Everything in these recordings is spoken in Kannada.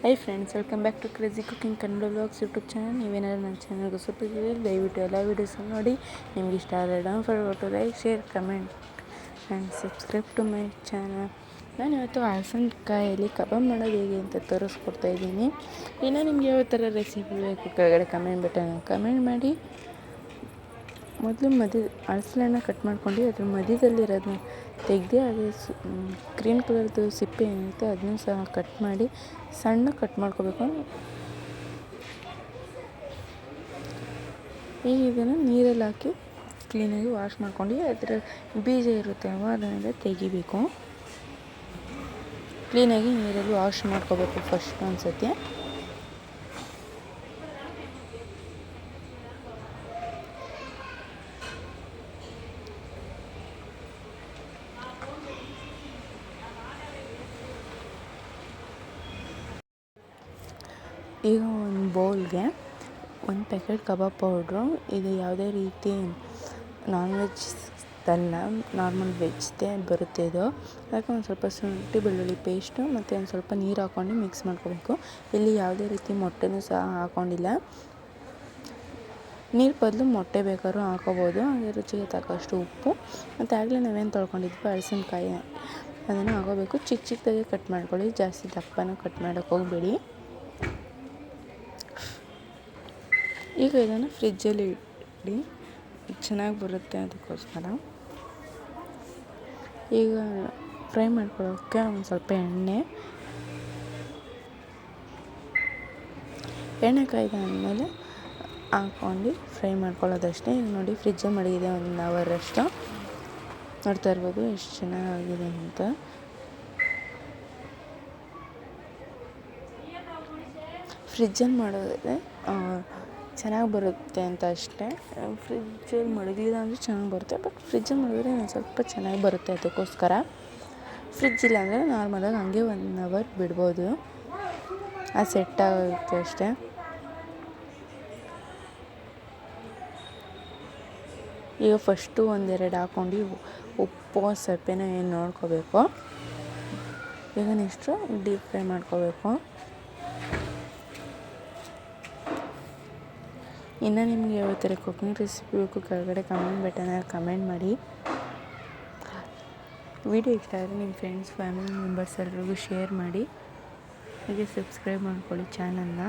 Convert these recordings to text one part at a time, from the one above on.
Hi friends welcome back to crazy cooking Kannada vlogs YouTube channel ನೀವೇನಾದ್ರು ನನ್ನ ಚಾನಲ್ಗೆ ಸುತ್ತಿದ್ದೀರಿ ದಯವಿಟ್ಟು ಎಲ್ಲ ವೀಡಿಯೋಸನ್ನು ನೋಡಿ. ನಿಮ್ಗೆ ಇಷ್ಟ ಆದರೆ down for like share comment and subscribe to my channel ನಾನು ಇವತ್ತು ಹಲಸಿನಕಾಯಲ್ಲಿ ಕಬಾಬ್ ಮಾಡೋದು ಹೇಗೆ ಅಂತ ತೋರಿಸ್ಕೊಡ್ತಾ ಇದ್ದೀನಿ. ಇನ್ನು ನಿಮ್ಗೆ ಯಾವ ಥರ ರೆಸಿಪಿ ಬೇಕು, ಕೆಳಗಡೆ ಕಮೆಂಟ್ ಬಟನ್ ಕಮೆಂಟ್ ಮಾಡಿ. ಮೊದಲು ಮದಿ ಅಳಸಲೆನ ಕಟ್ ಮಾಡ್ಕೊಂಡು ಅದ್ರ ಮಧ್ಯದಲ್ಲಿರೋದನ್ನ ತೆಗೆದು ಅದು ಗ್ರೀನ್ ಕಲರ್ದು ಸಿಪ್ಪೆ ಏನಿರುತ್ತೆ ಅದನ್ನು ಸಹ ಕಟ್ ಮಾಡಿ ಸಣ್ಣ ಕಟ್ ಮಾಡ್ಕೋಬೇಕು ಈಗ ಇದನ್ನು ನೀರಲ್ಲಿ ಹಾಕಿ ಕ್ಲೀನಾಗಿ ವಾಶ್ ಮಾಡ್ಕೊಂಡು ಅದರ ಬೀಜ ಇರುತ್ತೆ ಅದನ್ನೆಲ್ಲ ತೆಗಿಬೇಕು. ಕ್ಲೀನಾಗಿ ನೀರಲ್ಲಿ ವಾಶ್ ಮಾಡ್ಕೋಬೇಕು ಫಸ್ಟ್ ಒಂದು ಸತಿ ಈಗ ಒಂದು ಬೌಲ್ಗೆ ಒಂದು ಪ್ಯಾಕೆಟ್ ಕಬಾಬ್ ಪೌಡ್ರು, ಇದು ಯಾವುದೇ ರೀತಿ ನಾನ್ ವೆಜ್ ಅಲ್ಲ ನಾರ್ಮಲ್ ವೆಜ್ದೇ ಬರುತ್ತೆ ಇದು. ಅದಕ್ಕೆ ಒಂದು ಸ್ವಲ್ಪ ಶುಂಠಿ ಬೆಳ್ಳುಳ್ಳಿ ಪೇಸ್ಟು ಮತ್ತು ಒಂದು ಸ್ವಲ್ಪ ನೀರು ಹಾಕ್ಕೊಂಡು ಮಿಕ್ಸ್ ಮಾಡ್ಕೋಬೇಕು. ಇಲ್ಲಿ ಯಾವುದೇ ರೀತಿ ಮೊಟ್ಟೆನೂ ಸಹ ಹಾಕ್ಕೊಂಡಿಲ್ಲ ನೀರು ಬದಲು ಮೊಟ್ಟೆ ಬೇಕಾದ್ರೂ ಹಾಕೋಬೋದು, ಹಾಗೆ ರುಚಿಗೆ ತಕ್ಕಷ್ಟು ಉಪ್ಪು. ಮತ್ತು ಆಗಲೇ ನಾವೇನು ತೊಳ್ಕೊಂಡಿದ್ವಿ ಹಳಸಿನಕಾಯಿ ಅದನ್ನು ಹಾಕೋಬೇಕು. ಚಿಕ್ಕ ಚಿಕ್ಕದಾಗಿ ಕಟ್ ಮಾಡ್ಕೊಳ್ಳಿ, ಜಾಸ್ತಿ ದಪ್ಪನೂ ಕಟ್ ಮಾಡೋಕ್ಕೆ ಹೋಗಬೇಡಿ. ಈಗ ಇದನ್ನು ಫ್ರಿಜ್ಜಲ್ಲಿ ಇಡಿ. ಚೆನ್ನಾಗಿ ಬರುತ್ತೆ ಅದಕ್ಕೋಸ್ಕರ. ಈಗ ಫ್ರೈ ಮಾಡ್ಕೊಳ್ಳೋಕ್ಕೆ ಒಂದು ಸ್ವಲ್ಪ ಎಣ್ಣೆ. ಎಣ್ಣೆ ಕಾಯ್ದಾದ್ಮೇಲೆ ಹಾಕ್ಕೊಂಡು ಫ್ರೈ ಮಾಡ್ಕೊಳ್ಳೋದಷ್ಟೇ. ಈಗ ನೋಡಿ ಫ್ರಿಜ್ಜಲ್ಲಿ ಮಡಗಿದೆ ಒಂದು ಅವರಷ್ಟು ನೋಡ್ತಾ ಇರ್ಬೋದು ಎಷ್ಟು ಚೆನ್ನಾಗಿದೆ ಅಂತ. ಫ್ರಿಜ್ಜಲ್ಲಿ ಮಾಡೋದ್ರೆ ಚೆನ್ನಾಗಿ ಬರುತ್ತೆ ಅಂತ ಅಷ್ಟೇ. ಫ್ರಿಜ್ಜಲ್ಲಿ ಮಡಗಲಿಲ್ಲ ಅಂದರೆ ಚೆನ್ನಾಗಿ ಬರುತ್ತೆ. ಬಟ್ ಫ್ರಿಜ್ಜಲ್ಲಿ ಮಡಗಿದ್ರೆ ಒಂದು ಸ್ವಲ್ಪ ಚೆನ್ನಾಗಿ ಬರುತ್ತೆ ಅದಕ್ಕೋಸ್ಕರ. ಫ್ರಿಜ್ ಇಲ್ಲ ಅಂದರೆ ನಾರ್ಮಲಾಗಿ ಹಂಗೆ ಒನ್ ಅವರ್ ಬಿಡ್ಬೋದು. ಅದು ಸೆಟ್ ಆಗುತ್ತೆ ಅಷ್ಟೇ. ಈಗ ಫಸ್ಟು ಒಂದೆರಡು ಹಾಕ್ಕೊಂಡು ಉಪ್ಪು ಸಪ್ಪೆನ ಏನು ನೋಡ್ಕೋಬೇಕು? ಈಗ ನೆಕ್ಸ್ಟು ಡೀಪ್ ಫ್ರೈ ಮಾಡ್ಕೋಬೇಕು. ಇನ್ನು ನಿಮಗೆ ಯಾವ ಥರ ಕುಕಿಂಗ್ ರೆಸಿಪಿ ಬೇಕು ಕೆಳಗಡೆ ಕಮೆಂಟ್ ಬಟನಲ್ಲಿ ಕಮೆಂಟ್ ಮಾಡಿ. ವಿಡಿಯೋ ಇಷ್ಟ ಆದರೆ ನಿಮ್ಮ ಫ್ರೆಂಡ್ಸ್ ಫ್ಯಾಮಿಲಿ ಮೆಂಬರ್ಸ್ ಎಲ್ರಿಗೂ ಶೇರ್ ಮಾಡಿ. ಹಾಗೆ ಸಬ್ಸ್ಕ್ರೈಬ್ ಮಾಡ್ಕೊಳ್ಳಿ ಚಾನಲ್ನ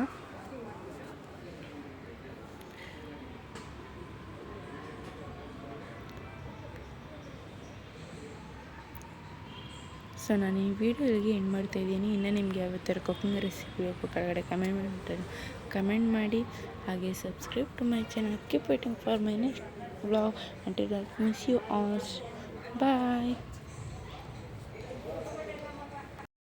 ಸೊ ನಾನು ಈ ವಿಡಿಯೋಗೆ ಎಂಡ್ ಮಾಡ್ತಾಯಿದ್ದೀನಿ ಇನ್ನು ನಿಮಗೆ ಯಾವ ಥರ ಕುಕಿಂಗ್ ರೆಸಿಪಿ ಬೇಕು ಕೆಳಗಡೆ ಕಮೆಂಟ್ ಮಾಡಿ ಕಮೆಂಟ್ ಮಾಡಿ. ಹಾಗೆ subscribe to my channel keep waiting for my next vlog until miss you all's bye